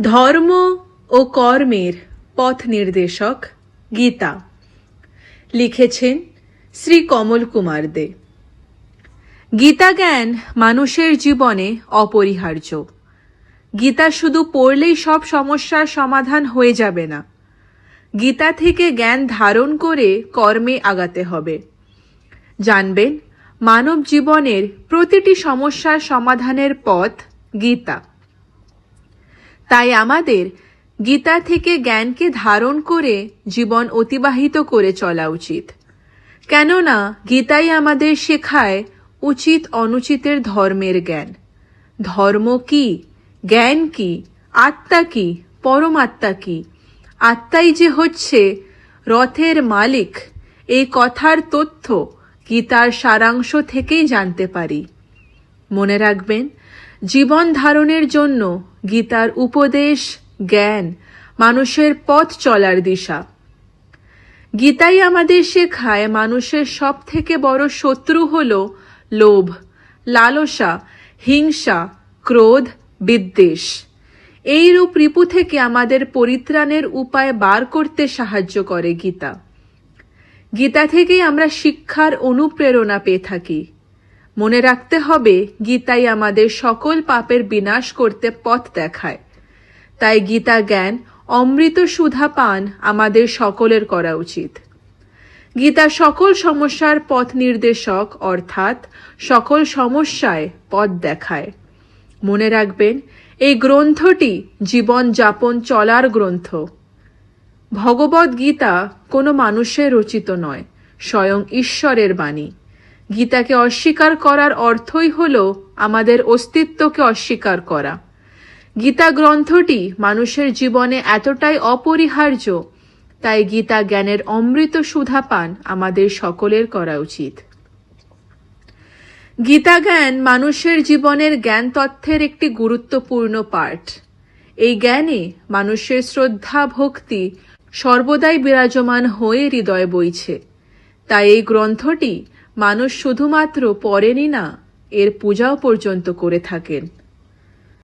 ধর্ম ও কর্মের পথ নির্দেশক গীতা। লিখেছেন শ্রী কমল কুমার দে। গীতা জ্ঞান মানুষের জীবনে অপরিহার্য। গীতা শুধু পড়লেই সব সমস্যার সমাধান হয়ে যাবে না। গীতা থেকে জ্ঞান ধারণ করে কর্মে আগাতে হবে। জানবেন, মানব জীবনের প্রতিটি সমস্যার সমাধানের পথ গীতা। তাই আমাদের গীতা থেকে জ্ঞানকে ধারণ করে জীবন অতিবাহিত করে চলা উচিত। কেননা, গীতাই আমাদের শেখায় উচিত অনুচিতের ধর্মের জ্ঞান। ধর্ম কি? জ্ঞান কি? আত্মা কি? পরমাত্মা কি? আত্মাই যে হচ্ছে রথের মালিক, এই কথার তথ্য গীতার সারাংশ থেকেই জানতে পারি। মনে রাখবেন জীবন ধারণের জন্য গীতার উপদেশ, জ্ঞান মানুষের পথ চলার দিশা। গীতাই আমাদের শেখায় মানুষের সব থেকে বড় শত্রু হল লোভ, লালসা, হিংসা, ক্রোধ, বিদ্বেষ। এইরূপ রিপু থেকে আমাদের পরিত্রাণের উপায় বার করতে সাহায্য করে গীতা। গীতা থেকেই আমরা শিক্ষার অনুপ্রেরণা পেয়ে থাকি। মনে রাখতে হবে, গীতাই আমাদের সকল পাপের বিনাশ করতে পথ দেখায়। তাই গীতা জ্ঞান, অমৃত সুধা পান আমাদের সকলের করা উচিত। গীতা সকল সমস্যার পথ নির্দেশক, অর্থাৎ সকল সমস্যায় পথ দেখায়। মনে রাখবেন, এই গ্রন্থটি জীবন যাপন চলার গ্রন্থ। ভগবদ গীতা কোনো মানুষের রচিত নয়, স্বয়ং ঈশ্বরের বাণী। গীতাকে অস্বীকার করার অর্থই হল আমাদের অস্তিত্বকে অস্বীকার করা। গীতা গ্রন্থটি মানুষের জীবনে এতটাই অপরিহার্য, তাই গীতা জ্ঞানের অমৃত সুধা পান আমাদের সকলের করা উচিত। গীতা জ্ঞান মানুষের জীবনের জ্ঞান তথ্যের একটি গুরুত্বপূর্ণ পাঠ। এই জ্ঞানে মানুষের শ্রদ্ধা, ভক্তি সর্বদাই বিরাজমান হয়ে হৃদয় বইছে। তাই এই গ্রন্থটি মানুষ শুধুমাত্র পরেনই না এর পূজাও পর্যন্ত করে থাকেন।